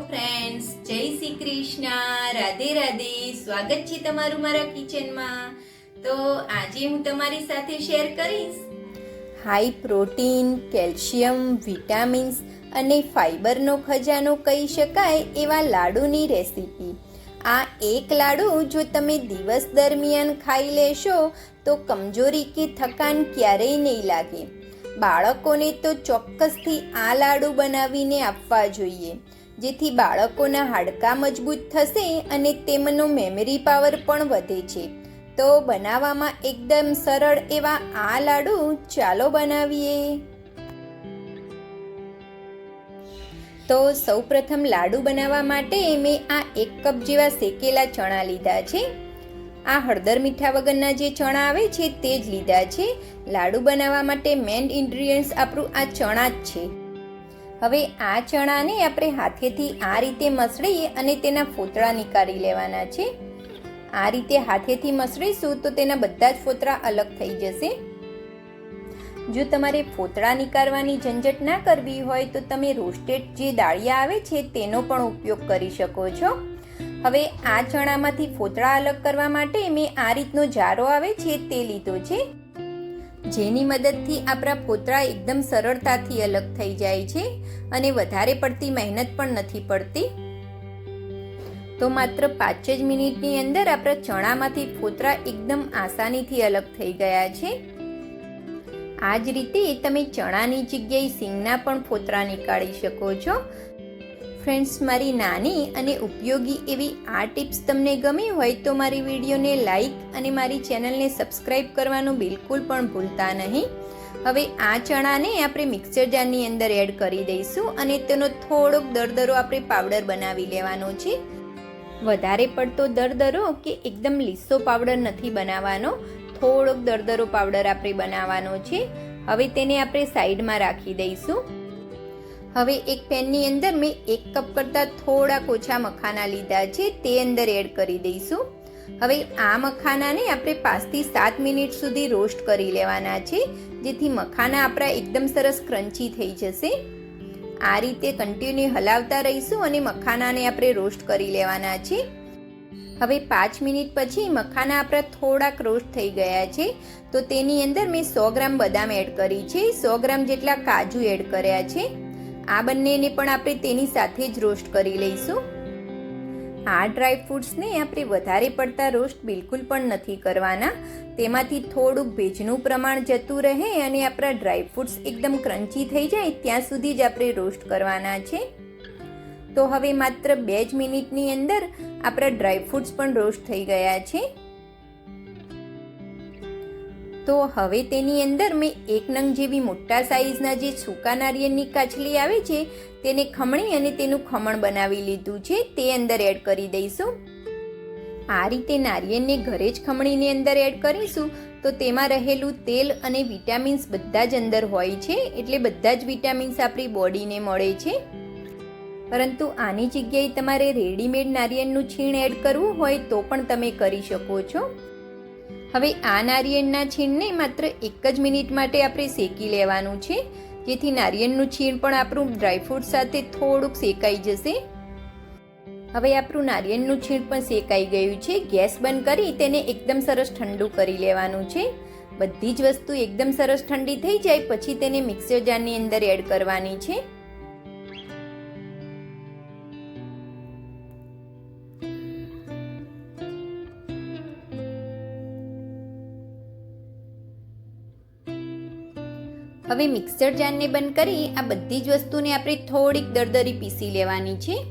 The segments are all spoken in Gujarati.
ફ્રેન્ડ્સ જય શ્રી કૃષ્ણ. રાધે રાધે. સ્વાગત છે તમારું મારા કિચનમાં તો આજે હું તમારી સાથે શેર કરીશ. હાઈ પ્રોટીન કેલ્શિયમ વિટામિન્સ અને ફાઈબરનો ખજાનો કહી શકાય એવા લાડુની રેસીપી આ એક લાડુ જો તમે દિવસ દરમિયાન ખાઈ લેશો તો કમજોરી કે થકાન ક્યારેય નહીં લાગે. બાળકોને તો ચોક્કસથી આ લાડુ બનાવીને આપવા જોઈએ. જેથી બાળકોના હાડકાં મજબૂત થશે અને તેમનો મેમરી પાવર પણ વધે છે. તો બનાવવામાં એકદમ સરળ એવા આ લાડુ ચાલો બનાવીએ. તો સૌપ્રથમ લાડુ બનાવવા માટે મેં આ એક કપ જેવા શેકેલા ચણા લીધા છે. આ હળદર મીઠા વગરના જે ચણા આવે છે તે જ લીધા છે. લાડુ બનાવવા માટે મેન ઇન્ગ્રીડિયન્ટ્સ આપણું આ ચણા જ છે. હવે આ ચણાને આપણે હાથેથી આ રીતે મસળીએ અને તેના ફોતળા નીકાળી લેવાના છે. આ રીતે હાથેથી મસળીશું તો તેના બધા જ ફોતળા અલગ થઈ જશે. જો તમારે ફોતળા નીકાળવાની ઝંઝટ ના કરવી હોય તો તમે રોસ્ટેડ જે દાળિયા આવે છે તેનો પણ ઉપયોગ કરી શકો છો. હવે આ ચણામાંથી ફોતળા અલગ કરવા માટે મેં આ રીતનો જારો આવે છે તે લીધો છે. જેની મદદથી આપણા ફોતરા એકદમ સરળતાથી અલગ થઈ જાય છે અને વધારે પડતી મહેનત પણ નથી પડતી. તો માત્ર પાંચ જ મિનિટની અંદર આપણા ચણામાંથી ફોતરા એકદમ આસાનીથી અલગ થઈ ગયા છે. આ જ રીતે તમે ચણાની જગ્યાએ સિંગના પણ ફોતરા નીકાળી શકો છો. ફ્રેન્ડ્સ મારી નાની અને ઉપયોગી એવી આ ટિપ્સ તમને ગમી હોય તો મારી વિડીયોને લાઈક અને મારી ચેનલને સબસ્ક્રાઈબ કરવાનું બિલકુલ પણ ભૂલતા નહીં. હવે આ ચણાને આપણે મિક્સર જારની અંદર એડ કરી દઈશું અને તેનો થોડોક દરદરો આપણે પાવડર બનાવી લેવાનો છે. વધારે પડતો દરદરો કે એકદમ લીસો પાવડર નથી બનાવવાનો, થોડોક દરદરો પાવડર આપણે બનાવવાનો છે. હવે તેને આપણે સાઈડમાં રાખી દઈશું. હવે એક પેનની અંદર મેં એક કપ કરતાં થોડાક ઓછા મખાના લીધા છે, તે અંદર એડ કરી દઈશું. હવે આ મખાનાને આપણે પાંચથી સાત મિનિટ સુધી રોસ્ટ કરી લેવાના છે, જેથી મખાના આપણા એકદમ સરસ ક્રન્ચી થઈ જશે. આ રીતે કન્ટિન્યુ હલાવતા રહીશું અને મખાનાને આપણે રોસ્ટ કરી લેવાના છે. હવે પાંચ મિનિટ પછી મખાના આપણા થોડાક રોસ્ટ થઈ ગયા છે, તો તેની અંદર મેં સો ગ્રામ બદામ એડ કરી છે. સો ગ્રામ જેટલા કાજુ એડ કર્યા છે. આ બંનેને પણ આપણે તેની સાથે જ રોસ્ટ કરી લઈશું. આ ડ્રાય ફ્રૂટ્સને આપણે વધારે પડતા રોસ્ટ બિલકુલ પણ નથી કરવાના. તેમાંથી થોડુંક ભેજનું પ્રમાણ જતું રહે અને આપણા ડ્રાય ફ્રૂટ્સ એકદમ ક્રન્ચી થઈ જાય ત્યાં સુધી જ આપણે રોસ્ટ કરવાના છે. તો હવે માત્ર બે જ મિનિટની અંદર આપણા ડ્રાય ફ્રૂટ્સ પણ રોસ્ટ થઈ ગયા છે. તો હવે તેની અંદર મેં એક નંગ જેવી મોટા સાઇઝના જે સૂકા નારિયેળની કાચલી આવે છે, તેને ખમણી અને તેનું ખમણ બનાવી લીધું છે, તે અંદર એડ કરી દઈશું. આ રીતે નારિયેળને ઘરે જ ખમણીની અંદર એડ કરીશું, તો તેમાં રહેલું તેલ અને વિટામિન્સ બધા જ અંદર હોય છે, એટલે બધા જ વિટામિન્સ આપણી બોડીને મળે છે. પરંતુ આની જગ્યાએ તમારે રેડીમેડ નારિયેળનું છીણ એડ કરવું હોય તો પણ તમે કરી શકો છો. હવે આ નારિયેળના છીણને માત્ર એક જ મિનિટ માટે આપણે શેકી લેવાનું છે. જેથી નારિયેળનું છીણ પણ આપણું ડ્રાયફ્રૂટ સાથે થોડુંક શેકાઈ જશે. હવે આપણું નારિયેળનું છીણ પણ શેકાઈ ગયું છે. ગેસ બંધ કરી તેને એકદમ સરસ ઠંડુ કરી લેવાનું છે. બધી જ વસ્તુ એકદમ સરસ ઠંડી થઈ જાય, પછી તેને મિક્સર જારની અંદર એડ કરવાની છે. હવે મિક્સર જારને બંધ કરી આ બધી જ વસ્તુને આપણે થોડીક દરદરી પીસી લેવાની છે.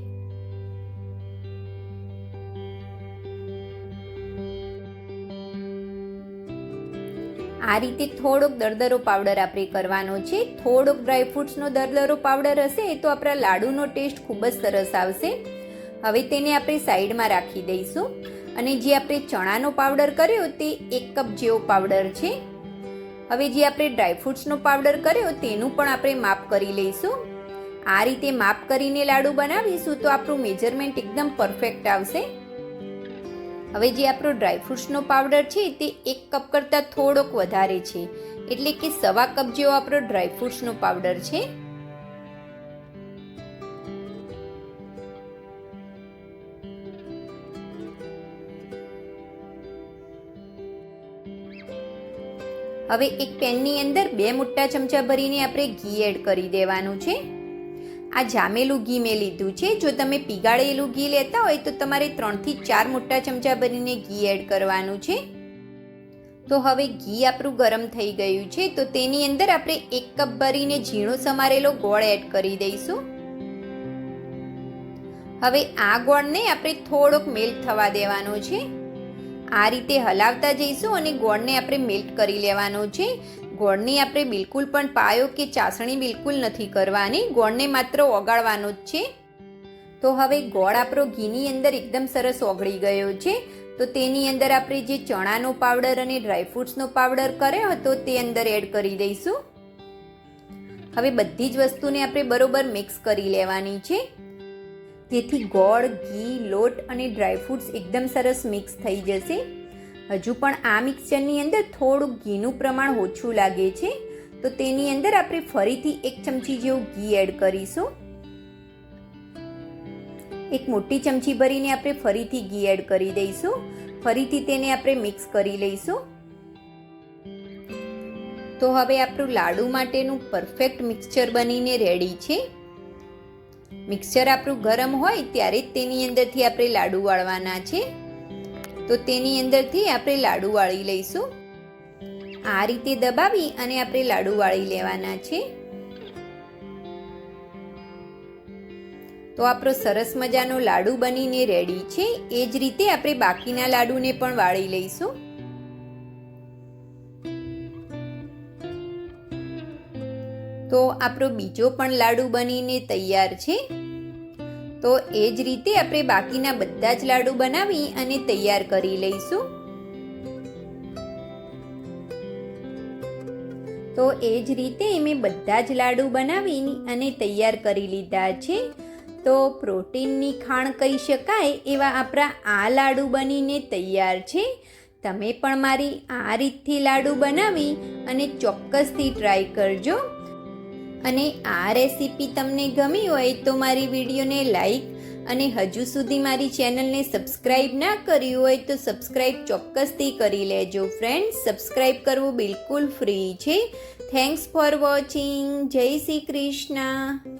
આ રીતે થોડોક દરદરો પાવડર આપણે કરવાનો છે. થોડોક ડ્રાયફ્રૂટ્સનો દરદરો પાવડર હશે તો આપણા લાડુનો ટેસ્ટ ખૂબ જ સરસ આવશે. હવે તેને આપણે સાઈડમાં રાખી દઈશું. અને જે આપણે ચણાનો પાવડર કર્યો તે એક કપ જેવો પાવડર છે. હવે જે આપણે ડ્રાયફ્રૂટ્સનો પાવડર કર્યો તેનું પણ આપણે માપ કરી લઈશું. આ રીતે માપ કરીને લાડુ બનાવીશું તો આપણું મેજરમેન્ટ એકદમ પરફેક્ટ આવશે. હવે જે આપણો ડ્રાયફ્રૂટ્સનો પાવડર છે તે એક કપ કરતાં થોડોક વધારે છે. એટલે કે સવા કપ જેવો આપણો ડ્રાયફ્રૂટ્સનો પાવડર છે. હવે એક પેનની અંદર બે મોટા ચમચા ભરીને આપણે ઘી એડ કરી દેવાનું છે. આ જામેલું ઘી મેં લીધું છે. જો તમે પીગાળેલું ઘી લેતા હોય તો તમારે ત્રણથી ચાર મોટા ચમચા ભરીને ઘી એડ કરવાનું છે. તો હવે ઘી આપણું ગરમ થઈ ગયું છે. તો તેની અંદર આપણે એક કપ ભરીને ઝીણો સમારેલો ગોળ એડ કરી દઈશું. હવે આ ગોળને આપણે થોડોક મેલ્ટ થવા દેવાનો છે. આ રીતે હલાવતા જઈશું અને ગોળને આપણે મેલ્ટ કરી લેવાનો છે. ગોળની આપણે બિલકુલ પણ પાયો કે ચાસણી બિલકુલ નથી કરવાની. ગોળને માત્ર ઓગાળવાનો જ છે. તો હવે ગોળ આપણો ઘીની અંદર એકદમ સરસ ઓગળી ગયો છે. તો તેની અંદર આપણે જે ચણાનો પાવડર અને ડ્રાયફ્રૂટ્સનો પાવડર કર્યો હતો તે અંદર એડ કરી દઈશું. હવે બધી જ વસ્તુને આપણે બરોબર મિક્સ કરી લેવાની છે. તેથી ગોળ, ઘી, લોટ અને ડ્રાયફ્રૂટ્સ એકદમ સરસ મિક્સ થઈ જશે. હજુ પણ આ મિક્સચરની અંદર થોડું ઘીનું પ્રમાણ ઓછું લાગે છે. તો તેની અંદર આપણે ફરીથી એક ચમચી જેવું ઘી એડ કરીશું. એક મોટી ચમચી ભરીને આપણે ફરીથી ઘી એડ કરી દઈશું. ફરીથી તેને આપણે મિક્સ કરી લઈશું. તો હવે આપણું લાડુ માટેનું પરફેક્ટ મિક્સચર બનીને રેડી છે. મિક્સચર આપણું ગરમ હોય ત્યારે જ તેની અંદરથી આપણે લાડુ વાળવાના છે. તો તેની અંદરથી આપણે લાડુ વાળી લઈશું. આ રીતે દબાવી અને આપણે લાડુ વાળી લેવાના છે. તો આપણો સરસ મજાનો લાડુ બનીને રેડી છે. એ જ રીતે આપણે બાકીના લાડુને પણ વાળી લઈશું. તો આપણો બીજો પણ લાડુ બનીને તૈયાર છે. તો એ જ રીતે આપણે બાકીના બધા જ લાડુ બનાવી અને તૈયાર કરી લઈશું. તો એ જ રીતે મેં બધા જ લાડુ બનાવી અને તૈયાર કરી લીધા છે. તો પ્રોટીનની ખાણ કહી શકાય એવા આપણા આ લાડુ બનીને તૈયાર છે. તમે પણ મારી આ રીતથી લાડુ બનાવી અને ચોક્કસથી ટ્રાય કરજો. અને આ રેસીપી તમને ગમી હોય તો મારી વિડીયોને લાઈક અને હજુ સુધી મારી ચેનલને સબસ્ક્રાઈબ ના કરી હોય તો સબસ્ક્રાઈબ ચોક્કસથી કરી લેજો. ફ્રેન્ડ સબસ્ક્રાઈબ કરવું બિલકુલ ફ્રી છે. થેન્ક્સ ફોર વોચિંગ જય શ્રી કૃષ્ણ.